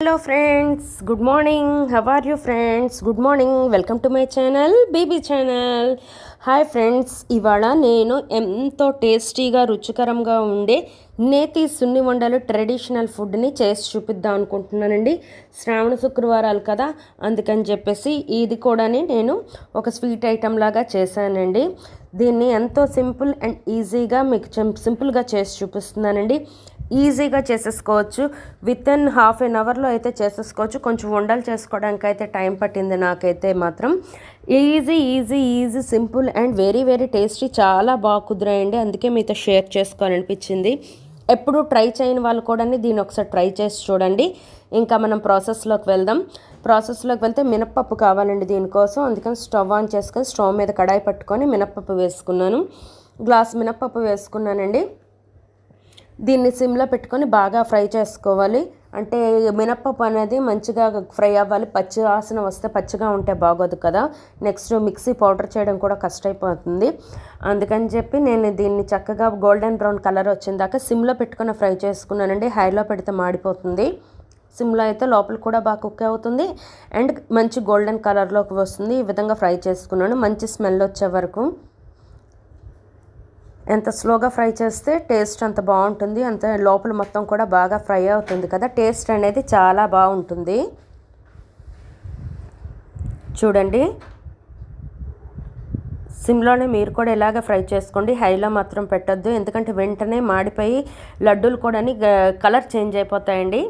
Hello friends good morning how are you friends good morning welcome to my channel BB channel hi friends ఇవాళ నేను ఎంతో టేస్టీగా రుచికరంగా ఉండే నేతి సున్ని వండలు ట్రెడిషనల్ ఫుడ్ని చేసి చూపిద్దాం అనుకుంటున్నానండి. శ్రావణ శుక్రవారాలు కదా అందుకని చెప్పేసి ఇది కూడా నేను ఒక స్వీట్ ఐటెం లాగా చేశానండి. దీన్ని ఎంతో సింపుల్ అండ్ ఈజీగా మీకు సింపుల్గా చేసి చూపిస్తున్నానండి. ఈజీగా చేసేసుకోవచ్చు. విత్ ఇన్ హాఫ్ ఎన్ అవర్లో అయితే చేసేసుకోవచ్చు. కొంచెం వండలు చేసుకోవడానికి అయితే టైం పట్టింది నాకైతే మాత్రం. Easy easy easy simple and very very tasty చాలా బాగా కుదిరాయండి. అందుకే మీతో షేర్ చేసుకోవాలనిపించింది. ఎప్పుడు ట్రై చేయని వాళ్ళు కూడా దీన్ని ఒకసారి ట్రై చేసి చూడండి. ఇంకా మనం ప్రాసెస్లోకి వెళ్దాం. ప్రాసెస్లోకి వెళ్తే మినప్పప్పు కావాలండి దీనికోసం. అందుకని స్టవ్ ఆన్ చేసుకొని స్టవ్ మీద కడాయి పట్టుకొని మినప్పప్పు వేసుకున్నాను. గ్లాస్ మినప్పప్పు వేసుకున్నానండి. దీన్ని సిమ్లో పెట్టుకొని బాగా ఫ్రై చేసుకోవాలి. అంటే మినప్పప్పు అనేది మంచిగా ఫ్రై అవ్వాలి. పచ్చి వాసన వస్తే పచ్చిగా ఉంటే బాగోదు కదా. నెక్స్ట్ మిక్సీ పౌడర్ చేయడం కూడా కష్టమైపోతుంది. అందుకని చెప్పి నేను దీన్ని చక్కగా గోల్డెన్ బ్రౌన్ కలర్ వచ్చిందాక సిమ్లో పెట్టుకుని ఫ్రై చేసుకున్నానండి. హైలో పెడితే మాడిపోతుంది. సిమ్లో అయితే లోపల కూడా బాగా కుక్ అవుతుంది. అండ్ మంచి గోల్డెన్ కలర్లోకి వస్తుంది. ఈ విధంగా ఫ్రై చేసుకున్నాను. మంచి స్మెల్ వచ్చే వరకు. ఎంత స్లోగా ఫ్రై చేస్తే టేస్ట్ అంత బాగుంటుంది అంత లోపల మొత్తం కూడా బాగా ఫ్రై అవుతుంది కదా. టేస్ట్ అనేది చాలా బాగుంటుంది. చూడండి. సిమ్లోనే మీరు కూడా ఇలాగ ఫ్రై చేసుకోండి. హైలో మాత్రం పెట్టద్దు ఎందుకంటే వెంటనే మాడిపోయి లడ్డూలు కూడా కలర్ చేంజ్ అయిపోతాయండి.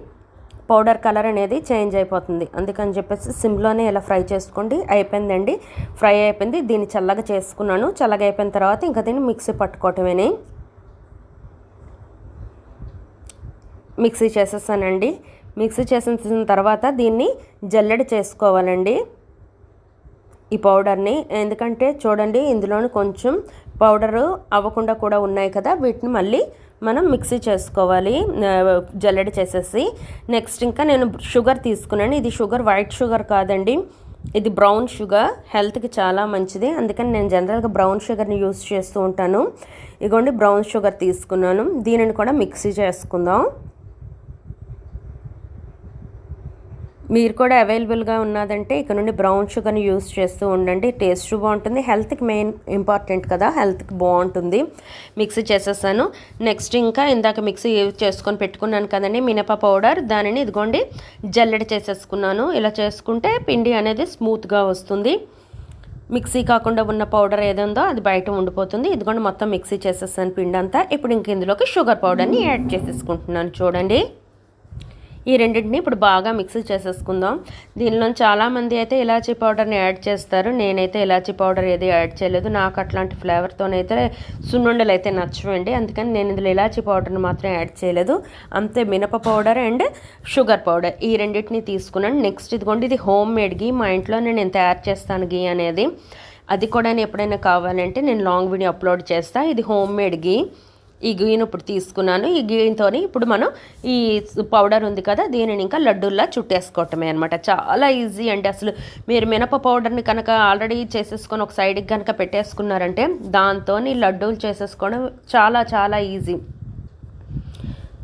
పౌడర్ కలర్ అనేది చేంజ్ అయిపోతుంది. అందుకని చెప్పేసి సిమ్లోనే ఇలా ఫ్రై చేసుకోండి. అయిపోయిందండి. ఫ్రై అయిపోయింది. దీన్ని చల్లగా చేసుకున్నాను. చల్లగా అయిపోయిన తర్వాత ఇంకా దీన్ని మిక్సీ పట్టుకోవటమేని. మిక్సీ చేసేసానండి. మిక్సీ చేసిన తర్వాత దీన్ని జల్లెడ చేసుకోవాలండి. ఈ పౌడర్ని. ఎందుకంటే చూడండి ఇందులోని కొంచెం పౌడరు అవ్వకుండా కూడా ఉన్నాయి కదా. వీటిని మళ్ళీ మనం మిక్సీ చేసుకోవాలి జల్లెడ చేసేసి. నెక్స్ట్ ఇంకా నేను షుగర్ తీసుకున్నాను. ఇది షుగర్ వైట్ షుగర్ కాదండి. ఇది బ్రౌన్ షుగర్. హెల్త్కి చాలా మంచిది. అందుకని నేను జనరల్గా బ్రౌన్ షుగర్ని యూస్ చేస్తూ ఉంటాను. ఇగోండి బ్రౌన్ షుగర్ తీసుకున్నాను. దీనిని కూడా మిక్సీ చేసుకుందాం. మీరు కూడా అవైలబుల్గా ఉన్నదంటే ఇక్కడ నుండి బ్రౌన్ షుగర్ని యూస్ చేస్తూ ఉండండి. టేస్ట్ బాగుంటుంది. హెల్త్కి మెయిన్ ఇంపార్టెంట్ కదా. హెల్త్కి బాగుంటుంది. మిక్సీ చేసేసాను. నెక్స్ట్ ఇంకా ఇందాక మిక్సీ చేసుకొని పెట్టుకున్నాను కదండి. మినప పౌడర్ దానిని ఇదిగోండి జల్లెడ చేసేసుకున్నాను. ఇలా చేసుకుంటే పిండి అనేది స్మూత్గా వస్తుంది. మిక్సీ కాకుండా ఉన్న పౌడర్ ఏదో అది బయట ఉండిపోతుంది. ఇదిగోండి మొత్తం మిక్సీ చేసేసాను పిండి అంతా ఇప్పుడు ఇంక ఇందులోకి షుగర్ పౌడర్ని యాడ్ చేసేసుకుంటున్నాను. చూడండి. ఈ రెండింటిని ఇప్పుడు బాగా మిక్స్ చేసేసుకుందాం. దీనిలో చాలామంది అయితే ఇలాచీ పౌడర్ని యాడ్ చేస్తారు. నేనైతే ఇలాచీ పౌడర్ ఏది యాడ్ చేయలేదు. నాకు అట్లాంటి ఫ్లేవర్తోనైతే సున్నుండలు అయితే నచ్చవండి. అందుకని నేను ఇందులో ఇలాచీ పౌడర్ని మాత్రం యాడ్ చేయలేదు. అంతే మినప పౌడర్ అండ్ షుగర్ పౌడర్ ఈ రెండింటిని తీసుకున్నాను నెక్స్ట్ ఇదిగోండి ఇది హోమ్ మేడ్ గీ మా ఇంట్లో నేను తయారు చేస్తాను గీ అనేది. అది కూడా ఎప్పుడైనా కావాలంటే నేను లాంగ్ వీడియో అప్లోడ్ చేస్తాను ఇది హోమ్ మేడ్ గీ ఈ గీను ఇప్పుడు తీసుకున్నాను. ఈ గీతో ఇప్పుడు మనం ఈ పౌడర్ ఉంది కదా దీనిని ఇంకా లడ్డూల్లా చుట్టేసుకోవటమే అనమాట చాలా ఈజీ అండి అసలు. మీరు మినప పౌడర్ని కనుక ఆల్రెడీ చేసేసుకొని ఒక సైడ్కి కనుక పెట్టేసుకున్నారంటే దాంతో లడ్డూలు చేసేసుకోవడం చాలా చాలా ఈజీ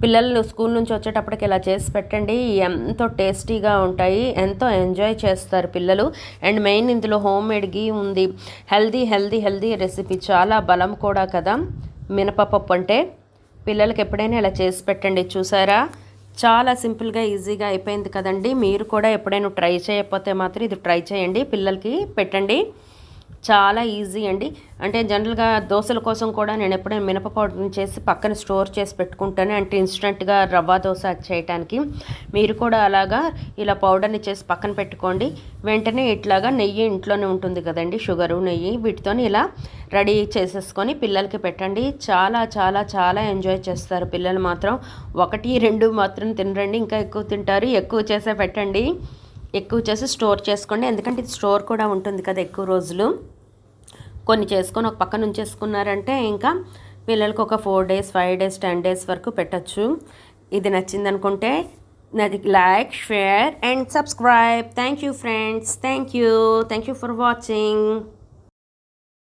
పిల్లలు స్కూల్ నుంచి వచ్చేటప్పటికి ఇలా చేసి పెట్టండి. ఎంతో టేస్టీగా ఉంటాయి. ఎంతో ఎంజాయ్ చేస్తారు పిల్లలు. అండ్ మెయిన్ ఇందులో హోమ్ మేడ్ గీ ఉంది. Healthy healthy healthy recipe. చాలా బలం కూడా కదా. మినపప్పు అంటే పిల్లలకి ఎప్పుడైనా ఇలా చేసి పెట్టండి చూసారా? చాలా సింపుల్గా ఈజీగా అయిపోయింది కదండి. మీరు కూడా ఎప్పుడైనా ట్రై చేయకపోతే మాత్రం ఇది ట్రై చేయండి పిల్లలకి పెట్టండి. చాలా ఈజీ అండి. అంటే జనరల్గా దోశల కోసం కూడా నేను ఎప్పుడైనా మినపపౌడర్ని చేసి పక్కన స్టోర్ చేసి పెట్టుకుంటాను అంటే ఇన్స్టెంట్గా రవ్వ దోశ చేయటానికి. మీరు కూడా అలాగా ఇలా పౌడర్ని చేసి పక్కన పెట్టుకోండి. వెంటనే ఇట్లాగా నెయ్యి ఇంట్లోనే ఉంటుంది కదండి షుగరు నెయ్యి వీటితో ఇలా రెడీ చేసేసుకొని పిల్లలకి పెట్టండి. చాలా చాలా చాలా ఎంజాయ్ చేస్తారు పిల్లలు మాత్రం. ఒకటి రెండు మాత్రం తినరండి ఇంకా ఎక్కువ తింటారు. ఎక్కువ చేసే పెట్టండి. ఎక్కువ చేసి స్టోర్ చేసుకోండి. ఎందుకంటే ఇది స్టోర్ కూడా ఉంటుంది కదా ఎక్కువ రోజులు. కొన్ని చేసుకొని ఒక పక్కన ఉంచేసుకున్నారంటే ఇంకా పిల్లలకు ఒక four days five days ten days వరకు పెట్టచ్చు. ఇది నచ్చింది అనుకుంటే నాది like share and subscribe thank you friends thank you thank you for watching